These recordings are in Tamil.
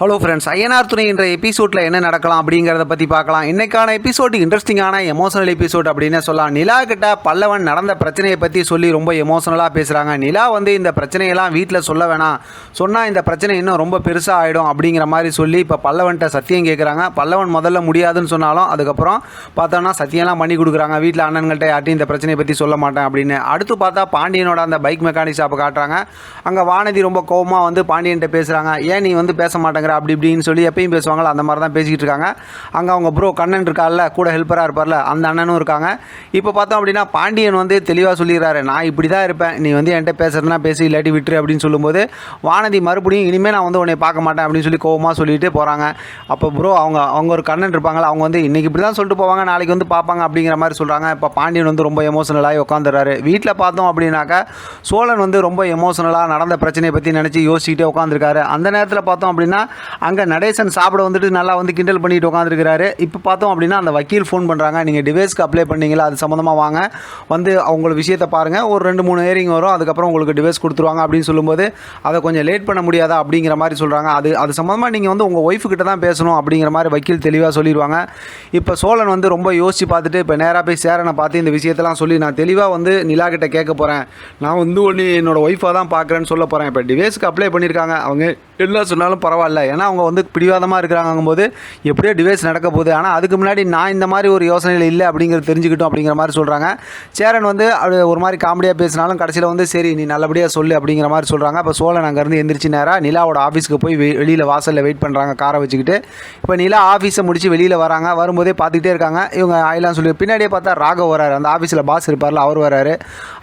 ஹலோ ஃப்ரெண்ட்ஸ் ஐயனார் துணை என்ற எபிசோடில் என்ன நடக்கலாம் அப்படிங்கிறத பற்றி பார்க்கலாம். இன்னைக்கான எபிசோடு இன்ட்ரெஸ்டிங்கான எமோஷனல் எபிசோட் அப்படின்னு சொல்லலாம். நிலா கிட்ட பல்லவன் நடந்த பிரச்சனையை பற்றி சொல்லி ரொம்ப எமோஷனலாக பேசுகிறாங்க நிலா வந்து இந்த பிரச்சனையெல்லாம் வீட்டில் சொல்ல வேணாம். சொன்னால் இந்த பிரச்சனை இன்னும் ரொம்ப பெருசாக ஆகிடும் அப்படிங்கிற மாதிரி சொல்லி இப்போ பல்லவன்கிட்ட சத்தியம் கேட்குறாங்க பல்லவன் முதல்ல முடியாதுன்னு சொன்னாலும் அதுக்கப்புறம் பார்த்தோன்னா சத்தியம்லாம் பண்ணி கொடுக்குறாங்க. வீட்டில் அண்ணன்கள்ட்ட யார்ட்டையும் இந்த பிரச்சனையை பற்றி சொல்ல மாட்டேன் அப்படின்னு. அடுத்து பார்த்தா பாண்டியனோட அந்த பைக் மெக்கானிக் ஷாப்பை காட்டுறாங்க. அங்கே வானதி ரொம்ப கோபமாக வந்து பாண்டியன்கிட்ட பேசுகிறாங்க ஏன் நீ வந்து பேச மாட்டேங்க மாட்டேங்கிற அப்படி இப்படின்னு சொல்லி எப்பயும் பேசுவாங்களா அந்த மாதிரி தான் பேசிக்கிட்டு இருக்காங்க. அங்கே அவங்க ப்ரோ கண்ணன் இருக்கார்ல கூட ஹெல்ப்பராக இருப்பார்ல அந்த அண்ணனும் இருக்காங்க. இப்போ பார்த்தோம் அப்படின்னா பாண்டியன் வந்து தெளிவாக சொல்லிடுறாரு நான் இப்படி தான் இருப்பேன் நீ வந்து என்கிட்ட பேசுறதுனா பேசி இல்லாட்டி விட்டுரு அப்படின்னு சொல்லும்போது வானதி மறுபடியும் இனிமேல் நான் வந்து உன்னை பார்க்க மாட்டேன் அப்படின்னு சொல்லி கோவமாக சொல்லிட்டு போகிறாங்க அப்போ ப்ரோ அவங்க அவங்க ஒரு கண்ணன் இருப்பாங்களா அவங்க வந்து இன்றைக்கி இப்படி தான் சொல்லிட்டு போவாங்க நாளைக்கு வந்து பார்ப்பாங்க அப்படிங்கிற மாதிரி சொல்கிறாங்க இப்போ பாண்டியன் வந்து ரொம்ப எமோஷனலாகி உட்காந்துறாரு வீட்டில் பார்த்தோம் அப்படின்னாக்கா சோழன் வந்து ரொம்ப எமோஷனலாக நடந்த பிரச்சனையை பற்றி நினச்சி யோசிச்சுக்கிட்டே உட்காந்துருக்காரு அந்த நேரத்தில் பார்த்தோம் அப்படின்னா அங்கே நடேசன் சாப்பிட வந்துட்டு நல்லா வந்து கிண்டல் பண்ணிட்டு உட்காந்துருக்கிறாரு இப்போ பார்த்தோம் அப்படின்னா அந்த வக்கீல் ஃபோன் பண்ணுறாங்க நீங்கள் டிவைஸ்க்கு அப்ளை பண்ணீங்களா? அது சம்மந்தமாக வாங்க. வந்து அவங்கள விஷயத்தை பாருங்கள் ஒரு ரெண்டு மூணு ஏரிங் வரும். அதுக்கப்புறம் உங்களுக்கு டிவைஸ் கொடுத்துருவாங்க அப்படின்னு சொல்லும்போது அதை கொஞ்சம் லேட் பண்ண முடியாதா அப்படிங்கிற மாதிரி சொல்கிறாங்க அது அது சம்மந்தமாக நீங்கள் வந்து உங்கள் ஒய்ஃபு கிட்ட தான் பேசணும் அப்படிங்கிற மாதிரி வக்கீல் தெளிவாக சொல்லிடுவாங்க இப்போ சோழன் வந்து ரொம்ப யோசித்து பார்த்துட்டு இப்போ நேராக போய் சேரனை பார்த்து இந்த விஷயத்தெல்லாம் சொல்லி நான் தெளிவாக வந்து நிலா கிட்ட கேட்க போகிறேன் நான் வந்து ஒன்று என்னோடய ஒய்ஃபாக தான் பார்க்குறேன்னு சொல்ல போகிறேன் இப்போ டிவைஸ்க்கு அப்ளை பண்ணியிருக்காங்க அவங்க என்ன சொன்னாலும் பரவாயில்ல. ஏன்னா அவங்க வந்து பிடிவாதமாக இருக்கிறாங்கும்போது எப்படியோ டிவைஸ் நடக்க போகுது. ஆனால் அதுக்கு முன்னாடி நான் இந்த மாதிரி ஒரு யோசனையில் இல்லை அப்படிங்கிறது தெரிஞ்சுக்கிட்டோம் அப்படிங்கிற மாதிரி சொல்கிறாங்க சேரன் வந்து அது ஒரு மாதிரி காமெடியாக பேசினாலும் கடைசியில் வந்து சரி நீ நல்லபடியாக சொல்லு அப்படிங்கிற மாதிரி சொல்கிறாங்க அப்போ சோழன் அங்கேருந்து எந்திரிச்சு நேராக நிலாவோட ஆஃபீஸ்க்கு போய் வெ வெளியில் வாசலில் வெயிட் பண்ணுறாங்க காரை வச்சுக்கிட்டு. இப்போ நிலா ஆஃபீஸை முடிச்சு வெளியில் வராங்க. வரும்போதே பார்த்துக்கிட்டே இருக்காங்க. இவங்க ஆயிலாம் சொல்லி பின்னாடியே பார்த்தா ராகவ் வராரு அந்த ஆஃபீஸில் பாஸ் இருப்பார்ல அவர் வராரு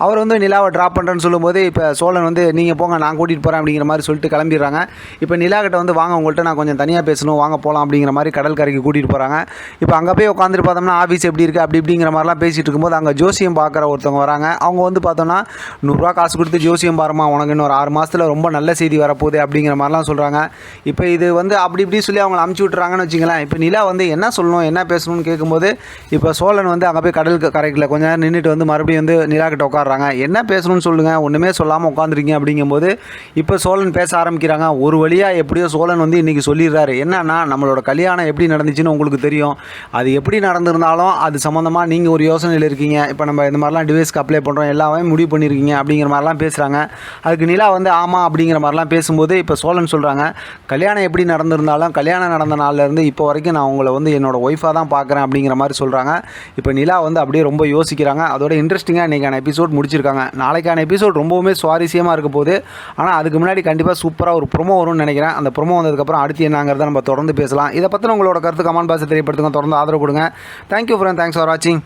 அவர் வந்து நிலாவை ட்ராப் பண்ணுறேன்னு சொல்லும்போது இப்போ சோழன் வந்து நீங்கள் போங்க நான் கூட்டிகிட்டு போகிறேன் அப்படிங்கிற மாதிரி சொல்லிட்டு கிளம்பிடுறாங்க. இப்போ நிலா வந்து வாங்க உங்கள்கிட்ட நான் கொஞ்சம் தனியாக பேசணும் வாங்க போகலாம் அப்படிங்கிற மாதிரி கடல் கரைக்கு கூட்டிகிட்டு போகிறாங்க இப்போ அங்கே போய் உட்காந்துட்டு பார்த்தோம்னா ஆஃபீஸ் எப்படி இருக்குது அப்படி இப்படிங்கிற மாதிரிலாம் பேசிகிட்டு இருக்கும்போது அங்கே ஜோசியம் பார்க்குற ஒருத்தவங்க வராங்க. அவங்க வந்து பார்த்தோன்னா நூறுரூவா காசு கொடுத்து ஜோசியம் பாருமா உனக்கு இன்னும் ஒரு ஆறு மாதத்தில் ரொம்ப நல்ல செய்தி வரப்போகுது அப்படிங்கிற மாதிரிலாம் சொல்கிறாங்க இப்போ இது வந்து அப்படி இப்படி சொல்லி அவங்கள அமுச்சு விட்றாங்கன்னு வச்சுங்களேன் இப்போ நிலா வந்து என்ன சொல்லணும் என்ன பேசணும்னு கேட்கும்போது இப்போ சோழன் வந்து அங்கே போய் கடல் கரைக்கில் கொஞ்ச நேரம் நின்றுட்டு வந்து மறுபடியும் வந்து நிலா கிட்ட உட்காடுறாங்க என்ன பேசணும்னு சொல்லுங்கள் ஒன்றுமே சொல்லாமல் உட்காந்துருக்கீங்க அப்படிங்கும்போது இப்போ சோழன் பேச ஆரம்பிக்கிறாங்க. ஒரு ஒரு வழியாக எப்படியோ சோழன் வந்து இன்றைக்கி சொல்லிடுறாரு. என்னன்னா நம்மளோட கல்யாணம் எப்படி நடந்துச்சுன்னு உங்களுக்கு தெரியும். அது எப்படி நடந்திருந்தாலும் அது சம்மந்தமாக நீங்கள் ஒரு யோசனையில் இருக்கீங்க. இப்போ நம்ம இந்த மாதிரிலாம் டிவைஸ்க்கு அப்ளை பண்ணுறோம் எல்லாமே முடிவு பண்ணியிருக்கீங்க அப்படிங்கிற மாதிரிலாம் பேசுகிறாங்க அதுக்கு நிலா வந்து ஆமாம் அப்படிங்கிற மாதிரிலாம் பேசும்போது இப்போ சோழன் சொல்கிறாங்க கல்யாணம் எப்படி நடந்திருந்தாலும் கல்யாணம் நடந்த நாள்லேருந்து இப்போ வரைக்கும் நான் உங்களை வந்து என்னோடய ஒய்ஃபாக தான் பார்க்குறேன் அப்படிங்கிற மாதிரி சொல்கிறாங்க இப்போ நிலா வந்து அப்படியே ரொம்ப யோசிக்கிறாங்க. அதோட இன்ட்ரெஸ்டிங்காக இன்றைக்கான எபிசோட் முடிச்சிருக்காங்க. நாளைக்கான எபிசோட் ரொம்பவுமே சுவாரஸ்யமாக இருக்க போகுது. ஆனால் அதுக்கு முன்னாடி கண்டிப்பாக சூப்பராக ஒரு ப்ரொமோ வரும்னு நினைக்கிறேன். அந்த ப்ரொமோ வந்ததுக்கப்புறம் அடுத்து என்னங்கிறத நம்ம தொடர்ந்து பேசலாம். இதை பற்றின உங்களோட கருத்து கமெண்ட் பாக்ஸ் தெரியப்படுத்துங்க. தொடர்ந்து ஆதரவு கொடுங்க. தேங்க்யூ ஃப்ரெண்ட் தேங்க்ஸ் ஃபார் வாட்சிங்